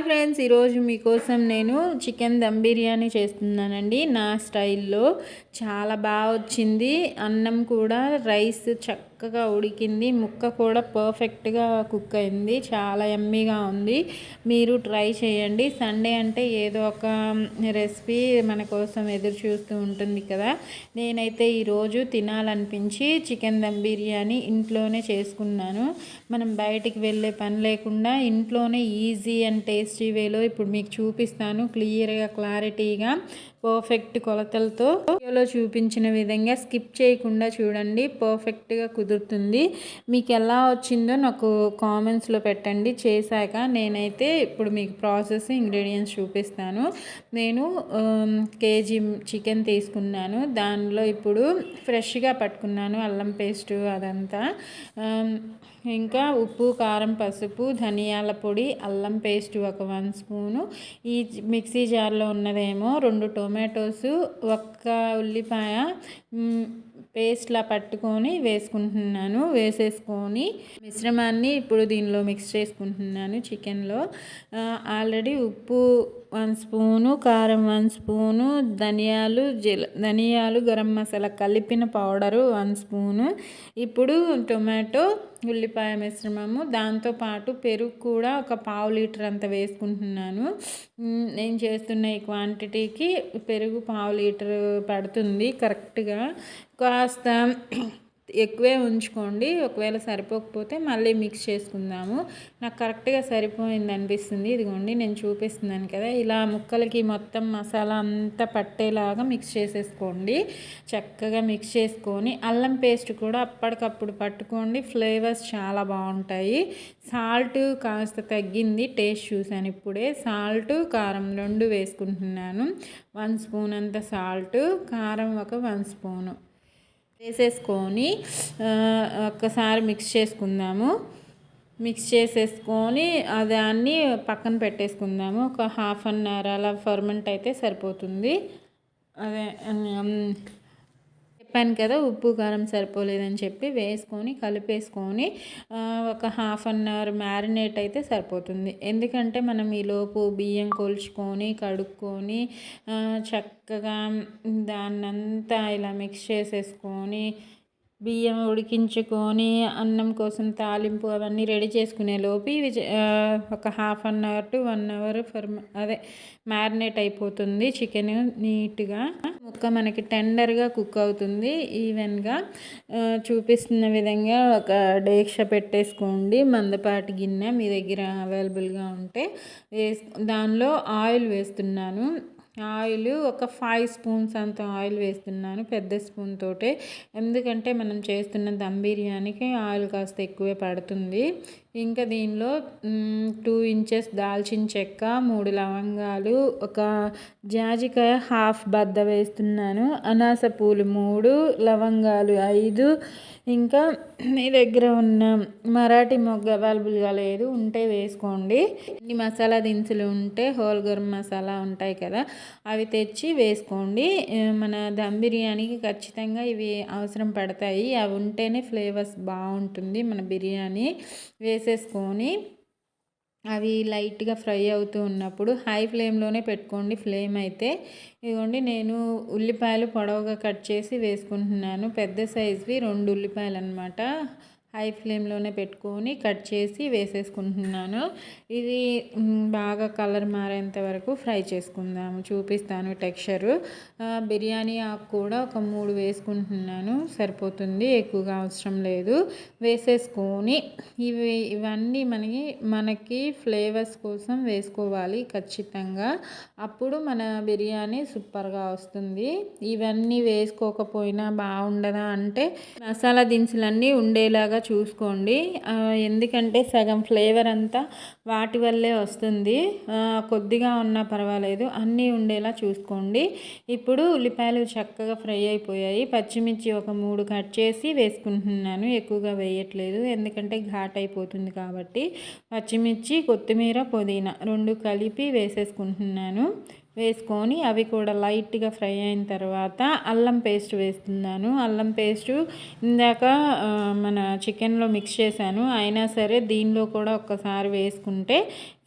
Hi friends ఈరోజు మీకోసం నేను చికెన్ దమ్ బిర్యానీ చేస్తున్నానండి. నా స్టైల్లో చాలా బాగా వచ్చింది. అన్నం కూడా రైస్ చక్కగా ఉడికింది. ముక్క కూడా పర్ఫెక్ట్గా కుక్ అయింది. చాలా ఎమ్మీగా ఉంది. మీరు ట్రై చేయండి. సండే అంటే ఏదో ఒక రెసిపీ మన కోసం ఎదురు చూస్తూ ఉంటుంది కదా. నేనైతే ఈరోజు తినాలనిపించి చికెన్ దమ్ బిర్యానీ ఇంట్లోనే చేసుకున్నాను. మనం బయటికి వెళ్ళే పని లేకుండా ఇంట్లోనే ఈజీ అండ్ టేస్ట్ వేలో ఇప్పుడు మీకు చూపిస్తాను క్లియర్గా క్లారిటీగా. పర్ఫెక్ట్ కొలతలతో వీడియోలో చూపించిన విధంగా స్కిప్ చేయకుండా చూడండి. పర్ఫెక్ట్గా కుదురుతుంది. మీకు ఎలా వచ్చిందో నాకు కామెంట్స్లో పెట్టండి. చేశాక నేనైతే ఇప్పుడు మీకు ప్రాసెస్ ఇంగ్రీడియంట్స్ చూపిస్తాను. నేను um, కేజీ చికెన్ తీసుకున్నాను. దానిలో ఇప్పుడు ఫ్రెష్గా పట్టుకున్నాను. అల్లం పేస్టు అదంతా. Um, ఇంకా ఉప్పు కారం పసుపు ధనియాల పొడి అల్లం పేస్ట్ ఒక వన్ స్పూను. ఈ మిక్సీ జార్లో ఉన్నదేమో రెండు టొమాటోస్ ఒక్క ఉల్లిపాయ పేస్ట్లా పట్టుకొని వేసుకుంటున్నాను. వేసేసుకొని మిశ్రమాన్ని ఇప్పుడు దీనిలో మిక్స్ చేసుకుంటున్నాను చికెన్లో. ఆల్రెడీ ఉప్పు వన్ స్పూను కారం వన్ స్పూను ధనియాలు జీల ధనియాలు గరం మసాలా కలిపిన పౌడరు వన్ స్పూను. ఇప్పుడు టొమాటో ఉల్లిపాయ మిశ్రమము దాంతోపాటు పెరుగు కూడా ఒక పావు లీటర్ అంత వేసుకుంటున్నాను. నేను చేస్తున్న ఈ క్వాంటిటీకి పెరుగు పావు లీటర్ పడుతుంది కరెక్ట్గా. కాస్త ఎక్కువే ఉంచుకోండి. ఒకవేళ సరిపోకపోతే మళ్ళీ మిక్స్ చేసుకుందాము. నాకు కరెక్ట్గా సరిపోయింది అనిపిస్తుంది. ఇదిగోండి నేను చూపిస్తున్నాను కదా. ఇలా ముక్కలకి మొత్తం మసాలా అంతా పట్టేలాగా మిక్స్ చేసేసుకోండి. చక్కగా మిక్స్ చేసుకొని అల్లం పేస్ట్ కూడా అప్పటికప్పుడు పట్టుకోండి. ఫ్లేవర్స్ చాలా బాగుంటాయి. సాల్ట్ కాస్త తగ్గింది. టేస్ట్ చూసాను ఇప్పుడే. సాల్ట్ కారం రెండు వేసుకుంటున్నాను. వన్ స్పూన్ అంత సాల్ట్ కారం ఒక వన్ స్పూను. వేసేసుకొని ఒక్కసారి మిక్స్ చేసుకుందాము. మిక్స్ చేసేసుకొని దాన్ని పక్కన పెట్టేసుకుందాము. ఒక హాఫ్ అన్ అవర్ అలా ఫర్మెంట్ అయితే సరిపోతుంది. అదే చెప్పాను కదా ఉప్పు కారం సరిపోలేదని చెప్పి వేసుకొని కలిపేసుకొని ఒక హాఫ్ అన్ అవర్ మ్యారినేట్ అయితే సరిపోతుంది. ఎందుకంటే మనం ఈలోపు బియ్యం కొలుచుకొని కడుక్కొని చక్కగా దాన్నంతా ఇలా మిక్స్ చేసేసుకొని బియ్యం ఉడికించుకొని అన్నం కోసం తాలింపు అవన్నీ రెడీ చేసుకునే లోపు ఇవి ఒక half an hour to one hour for అదే మ్యారినేట్ అయిపోతుంది చికెన్ నీట్గా. ముక్క మనకి టెండర్గా కుక్ అవుతుంది. ఈవెన్గా చూపిస్తున్న విధంగా ఒక డేక్ష పెట్టేసుకోండి. మందపాటి గిన్నె మీ దగ్గర అవైలబుల్గా ఉంటే వేసు దానిలో ఆయిల్ వేస్తున్నాను. ఆయిల్ ఒక ఫైవ్ స్పూన్స్ అంత ఆయిల్ వేస్తున్నాను పెద్ద స్పూన్ తోటే. ఎందుకంటే మనం చేస్తున్న దమ్ బిర్యానీకి ఆయిల్ కాస్త ఎక్కువే పడుతుంది. ఇంకా దీనిలో టూ ఇంచెస్ దాల్చిన చెక్క మూడు లవంగాలు ఒక జాజికాయ హాఫ్ బద్ద వేస్తున్నాను. అనాస పూలు మూడు లవంగాలు ఐదు. ఇంకా మీ దగ్గర ఉన్న మరాఠీ మొగ్గ అవైలబుల్గా లేదు ఉంటే వేసుకోండి. ఇన్ని మసాలా దినుసులు ఉంటే హోల్ గరం మసాలా ఉంటాయి కదా అవి తెచ్చి వేసుకోండి. మన దమ్ బిర్యానీకి ఖచ్చితంగా ఇవి అవసరం పడతాయి. అవి ఉంటేనే ఫ్లేవర్స్ బాగుంటుంది మన బిర్యానీ. వేసేసుకొని అవి లైట్గా ఫ్రై అవుతూ ఉన్నప్పుడు హై ఫ్లేమ్లోనే పెట్టుకోండి. ఫ్లేమ్ అయితే ఇదిగోండి నేను ఉల్లిపాయలు పొడవుగా కట్ చేసి వేసుకుంటున్నాను. పెద్ద సైజువి రెండు ఉల్లిపాయలు అనమాట హై ఫ్లేమ్లోనే పెట్టుకొని కట్ చేసి వేసేసుకుంటున్నాను. ఇది బాగా కలర్ మారేంత వరకు ఫ్రై చేసుకుందాము. చూపిస్తాను టెక్స్చరు. బిర్యానీ ఆకు కూడా ఒక మూడు వేసుకుంటున్నాను. సరిపోతుంది ఎక్కువగా అవసరం లేదు. వేసేసుకొని ఇవి ఇవన్నీ మనకి మనకి ఫ్లేవర్స్ కోసం వేసుకోవాలి ఖచ్చితంగా. అప్పుడు మన బిర్యానీ సూపర్గా వస్తుంది. ఇవన్నీ వేసుకోకపోయినా బాగుండదా అంటే మసాలా దినుసులన్నీ ఉండేలాగా చూసుకోండి. ఎందుకంటే సగం ఫ్లేవర్ అంతా వాటి వల్లే వస్తుంది. కొద్దిగా ఉన్నా పర్వాలేదు. అన్నీ ఉండేలా చూసుకోండి. ఇప్పుడు ఉల్లిపాయలు చక్కగా ఫ్రై అయిపోయాయి. పచ్చిమిర్చి ఒక మూడు కట్ చేసి వేసుకుంటున్నాను. ఎక్కువగా వేయట్లేదు. ఎందుకంటే ఘాట్ అయిపోతుంది కాబట్టి. పచ్చిమిర్చి కొత్తిమీర పుదీనా రెండు కలిపి వేసేసుకుంటున్నాను. వేసుకొని అవి కూడా లైట్గా ఫ్రై అయిన తర్వాత అల్లం పేస్ట్ వేస్తున్నాను. అల్లం పేస్టు ఇందాక మన చికెన్లో మిక్స్ చేశాను. అయినా సరే దీనిలో కూడా ఒక్కసారి వేసుకుంటే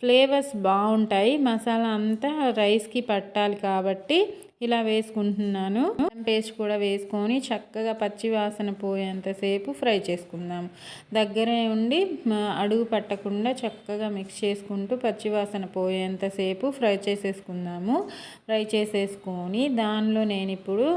ఫ్లేవర్స్ బాగుంటాయి. మసాలా అంతా రైస్కి పట్టాలి కాబట్టి ఇలా వేసుకుంటున్నాను. పేస్ట్ కూడా వేసుకొని చక్కగా పచ్చి వాసన పోయేంతసేపు ఫ్రై చేసుకుందాం. దగ్గరే ఉండి అడుగు పట్టకుండా చక్కగా మిక్స్ చేసుకుంటూ పచ్చి వాసన పోయేంతసేపు ఫ్రై చేసేసుకుందాము. ఫ్రై చేసేసుకొని దానిలో నేను ఇప్పుడు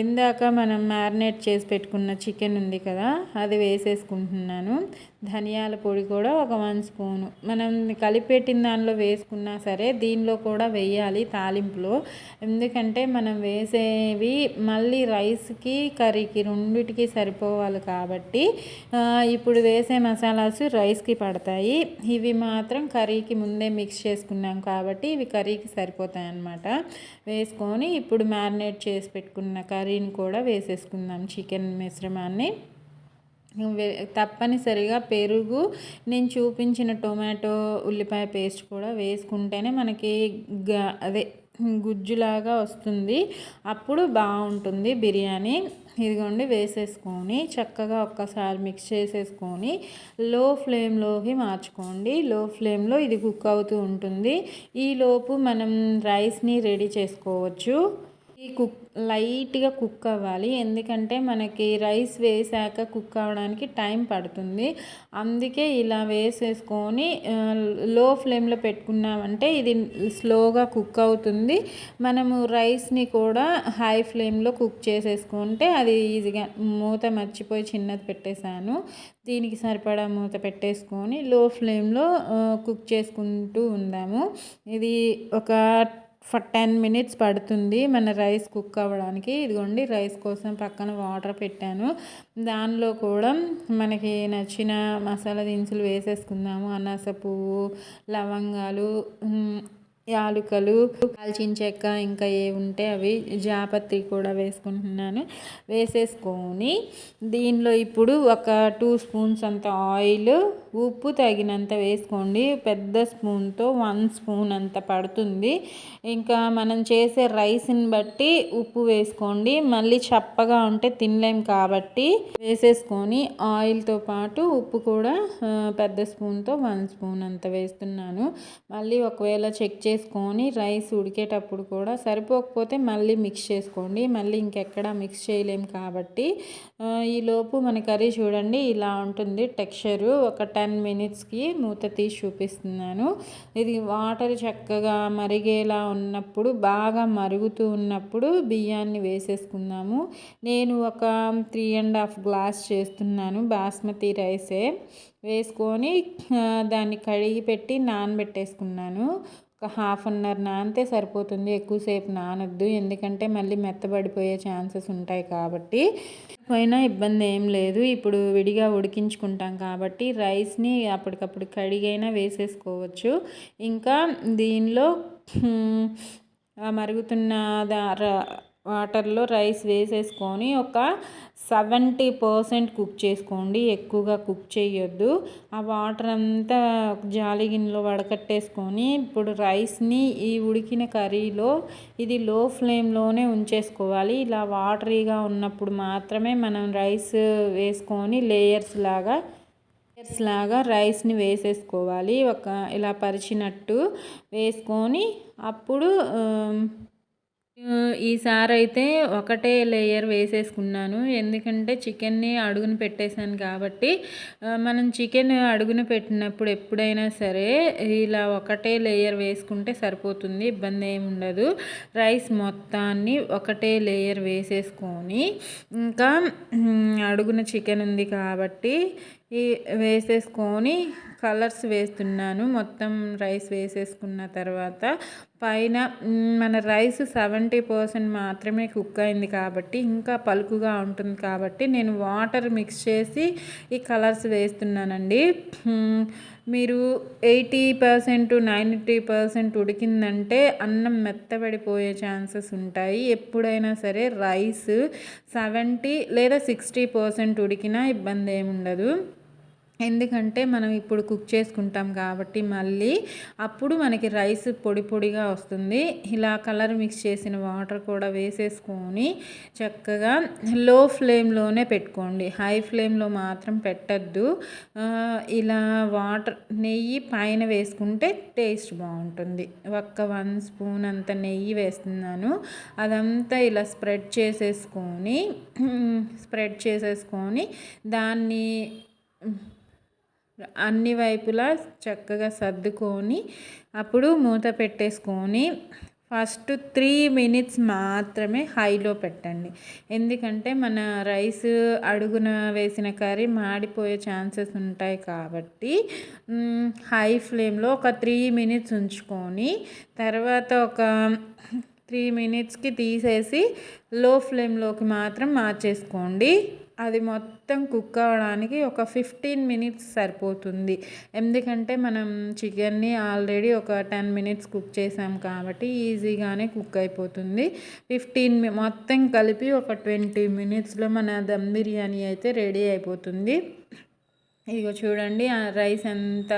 ఇందాక మనం మ్యారినేట్ చేసి పెట్టుకున్న చికెన్ ఉంది కదా అది వేసేసుకుంటున్నాను. ధనియాల పొడి కూడా ఒక వన్ స్పూను. మనం కలిపెట్టిన దానిలో వేసుకున్నా సరే దీనిలో కూడా వేయాలి తాలింపులో. ఎందుకంటే మనం వేసేవి మళ్ళీ రైస్కి కర్రీకి రెండిటికి సరిపోవాలి కాబట్టి ఇప్పుడు వేసే మసాలాస్ రైస్కి పడతాయి. ఇవి మాత్రం కర్రీకి ముందే మిక్స్ చేసుకున్నాం కాబట్టి ఇవి కర్రీకి సరిపోతాయి అన్నమాట. వేసుకొని ఇప్పుడు మ్యారినేట్ చేసి పెట్టుకున్న కర్రీని కూడా వేసేసుకుందాం చికెన్ మిశ్రమాన్ని. తప్పనిసరిగా పెరుగు. నేను చూపించిన టొమాటో ఉల్లిపాయ పేస్ట్ కూడా వేసుకుంటేనే మనకి గ అదే గుజ్జులాగా వస్తుంది. అప్పుడు బాగుంటుంది బిర్యానీ. ఇదిగోండి వేసేసుకొని చక్కగా ఒక్కసారి మిక్స్ చేసేసుకొని లో ఫ్లేమ్లోకి మార్చుకోండి. లో ఫ్లేమ్లో ఇది కుక్ అవుతూ ఉంటుంది. ఈలోపు మనం రైస్ని రెడీ చేసుకోవచ్చు. కుక్ లైట్గా కుక్ అవ్వాలి. ఎందుకంటే మనకి రైస్ వేసాక కుక్ అవ్వడానికి టైం పడుతుంది. అందుకే ఇలా వేసేసుకొని లో ఫ్లేమ్లో పెట్టుకున్నామంటే ఇది స్లోగా కుక్ అవుతుంది. మనము రైస్ని కూడా హై ఫ్లేమ్లో కుక్ చేసేసుకుంటే అది ఈజీగా మూత మర్చిపోయి చిన్నది పెట్టేశాను. దీనికి సరిపడా మూత పెట్టేసుకొని లో ఫ్లేమ్లో కుక్ చేసుకుంటూ ఉందాము. ఇది ఒక ఫర్ టెన్ మినిట్స్ పడుతుంది మన రైస్ కుక్ అవ్వడానికి. ఇదిగోండి రైస్ కోసం పక్కన వాటర్ పెట్టాను. దానిలో కూడా మనకి నచ్చిన మసాలా దినుసులు వేసేసుకుందాము. అనాస పువ్వు లవంగాలు యాలుకలు కాల్చిన చెక్క ఇంకా ఏ ఉంటే అవి జాపత్రి కూడా వేసుకుంటున్నాను. వేసేసుకొని దీనిలో ఇప్పుడు ఒక టూ స్పూన్స్ అంత ఆయిల్ ఉప్పు తగినంత వేసుకోండి. పెద్ద స్పూన్తో వన్ స్పూన్ అంత పడుతుంది. ఇంకా మనం చేసే రైస్ని బట్టి ఉప్పు వేసుకోండి. మళ్ళీ చప్పగా ఉంటే తినలేం కాబట్టి వేసేసుకొని ఆయిల్తో పాటు ఉప్పు కూడా పెద్ద స్పూన్తో వన్ స్పూన్ అంత వేస్తున్నాను. మళ్ళీ ఒకవేళ చెక్ చేసి వేసుకొని రైస్ ఉడికేటప్పుడు కూడా సరిపోకపోతే మళ్ళీ మిక్స్ చేసుకోండి. మళ్ళీ ఇంకెక్కడా మిక్స్ చేయలేం కాబట్టి ఈలోపు మన కర్రీ చూడండి ఇలా ఉంటుంది టెక్స్చరు. ఒక టెన్ మినిట్స్కి మూత తీసి చూపిస్తున్నాను. ఇది వాటర్ చక్కగా మరిగేలా ఉన్నప్పుడు బాగా మరుగుతూ ఉన్నప్పుడు బియ్యాన్ని వేసేసుకుందాము. నేను ఒక త్రీ అండ్ హాఫ్ గ్లాస్ చేస్తున్నాను బాస్మతి రైసే. వేసుకొని దాన్ని కడిగి పెట్టి నానబెట్టేసుకున్నాను. ఒక హాఫ్ అన్ అవర్ నానితే సరిపోతుంది ఎక్కువసేపు నానొద్దు. ఎందుకంటే మళ్ళీ మెత్తబడిపోయే ఛాన్సెస్ ఉంటాయి కాబట్టి. పోయినా ఇబ్బంది ఏం లేదు. ఇప్పుడు విడిగా ఉడికించుకుంటాం కాబట్టి రైస్ని అప్పటికప్పుడు కడిగైనా వేసేసుకోవచ్చు. ఇంకా దీనిలో మరుగుతున్న వాటర్లో రైస్ వేసేసుకొని ఒక సెవెంటీ పర్సెంట్ కుక్ చేసుకోండి. ఎక్కువగా కుక్ చేయొద్దు ఆ వాటర్ అంతా జాలి గిన్నెలో వడకట్టేసుకొని ఇప్పుడు రైస్ని ఈ ఉడికిన కర్రీలో ఇది లో ఫ్లేమ్లోనే ఉంచేసుకోవాలి. ఇలా వాటరీగా ఉన్నప్పుడు మాత్రమే మనం రైస్ వేసుకొని లేయర్స్ లాగా లేయర్స్ లాగా రైస్ని వేసేసుకోవాలి. ఒక ఇలా పరిచినట్టు వేసుకొని అప్పుడు ఈసారి అయితే ఒకటే లేయర్ వేసేసుకున్నాను. ఎందుకంటే చికెన్ని అడుగున పెట్టేశాను కాబట్టి మనం చికెన్ అడుగున పెట్టినప్పుడు ఎప్పుడైనా సరే ఇలా ఒకటే లేయర్ వేసుకుంటే సరిపోతుంది ఇబ్బంది ఏమి ఉండదు. రైస్ మొత్తాన్ని ఒకటే లేయర్ వేసేసుకొని ఇంకా అడుగున చికెన్ ఉంది కాబట్టి ఈ వేసేసుకొని కలర్స్ వేస్తున్నాను. మొత్తం రైస్ వేసేసుకున్న తర్వాత పైన మన రైస్ సెవెంటీ పర్సెంట్ మాత్రమే కుక్ అయింది కాబట్టి ఇంకా పలుకుగా ఉంటుంది కాబట్టి నేను వాటర్ మిక్స్ చేసి ఈ కలర్స్ వేస్తున్నానండి. మీరు ఎయిటీ పర్సెంట్ నైంటీ పర్సెంట్ ఉడికిందంటే అన్నం మెత్తబడిపోయే ఛాన్సెస్ ఉంటాయి. ఎప్పుడైనా సరే రైస్ సెవెంటీ లేదా సిక్స్టీ పర్సెంట్ ఉడికినా ఇబ్బంది ఏమి ఉండదు ఎందుకంటే మనం ఇప్పుడు కుక్ చేసుకుంటాం కాబట్టి మళ్ళీ అప్పుడు మనకి రైస్ పొడి పొడిగా వస్తుంది. ఇలా కలర్ మిక్స్ చేసిన వాటర్ కూడా వేసేసుకొని చక్కగా లో ఫ్లేమ్లోనే పెట్టుకోండి. హై ఫ్లేమ్లో మాత్రం పెట్టద్దు. ఇలా వాటర్ నెయ్యి పైన వేసుకుంటే టేస్ట్ బాగుంటుంది. ఒక్క వన్ స్పూన్ అంత నెయ్యి వేస్తున్నాను. అదంతా ఇలా స్ప్రెడ్ చేసేసుకొని స్ప్రెడ్ చేసేసుకొని దాన్ని అన్ని వైపులా చక్కగా సర్దుకొని అప్పుడు మూత పెట్టేసుకొని ఫస్ట్ త్రీ మినిట్స్ మాత్రమే హైలో పెట్టండి. ఎందుకంటే మన రైస్ అడుగున వేసిన కర్రీ మాడిపోయే ఛాన్సెస్ ఉంటాయి కాబట్టి హై ఫ్లేమ్లో ఒక త్రీ మినిట్స్ ఉంచుకొని తర్వాత ఒక త్రీ మినిట్స్కి తీసేసి లో ఫ్లేమ్లోకి మాత్రం మార్చేసుకోండి. అది మొత్తం కుక్ అవ్వడానికి ఒక ఫిఫ్టీన్ మినిట్స్ సరిపోతుంది. ఎందుకంటే మనం చికెన్ని ఆల్రెడీ ఒక టెన్ మినిట్స్ కుక్ చేసాం కాబట్టి ఈజీగానే కుక్ అయిపోతుంది. ఫిఫ్టీన్ మొత్తం కలిపి ఒక ట్వంటీ మినిట్స్లో మన దమ్ బిర్యానీ అయితే రెడీ అయిపోతుంది. ఇదిగో చూడండి ఆ రైస్ ఎంత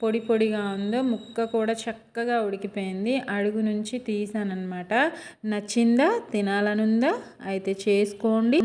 పొడి పొడిగా ఉందో ముక్క కూడా చక్కగా ఉడికిపోయింది. అడుగు నుంచి తీసానమాట నచ్చిందా? తినాలనుందా? అయితే చేసుకోండి.